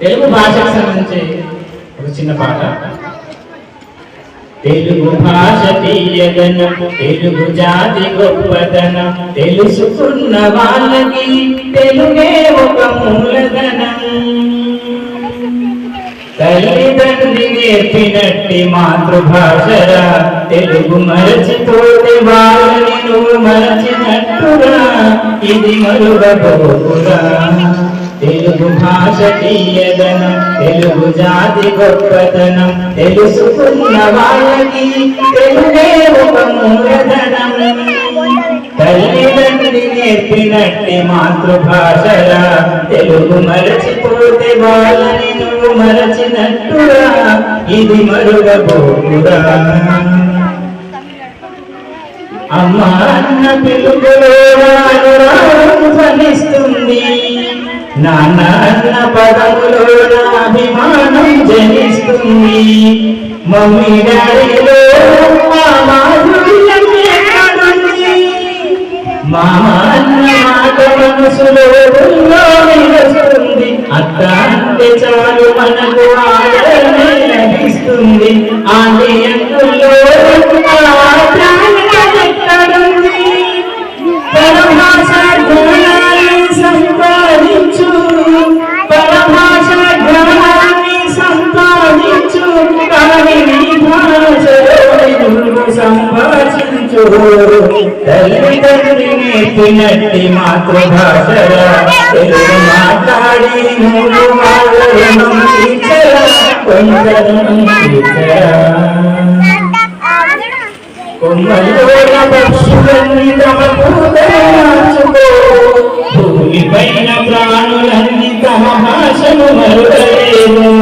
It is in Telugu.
తెలుగు భాషకు సంబంధించి ఒక చిన్న పాట. తెలుగు భాష తీయదనం తెలుగు జాతి గొప్పదనం తెలుసుకున్న వాళ్ళకి తెలుగే ఒక మూలధనం. తల్లిదండ్రి నేర్పినట్టి మాతృభాషరా తెలుగు మరచిపోతే వాళ్ళని నువ్వు మరచినట్టురా ఇది మరువబోకురా. తెలుగు భాష తీయదనం తెలుగు జాతి గొప్పతనం తెలుసుకున్న వాళ్ళకి తెలుగే ఒక మూలధనం. తల్లిదండ్రి నేర్పినట్టి మాతృభాషరా తెలుగు మరచిపోతే వాళ్ళని నువ్వు మరచినట్టురా ఇది మరుగబోకురా అమ్మ అన్న పిలుపులో అనురాగం ఫలిస్తుంది నాన్న అన్న పదములో నా అభిమానం జనిస్తుంది. మమ్మీ డాడీలో మా మాధుర్యం మామ అన్న మాట మనసులో నిలుస్తుంది అత్త అంటే చాలు మనకు ఆదరణ లభిస్తుంది. ఆంటీ తల్లిదండ్రి నేర్పినట్టి మాతృభాషరా తెలుగు మాట్లాడి నువ్వు కొమ్మలోన పక్షులన్నీ తమ పూతరాచుకో భూమి పైన ప్రాణులన్నీ తమ భాషను మరుగ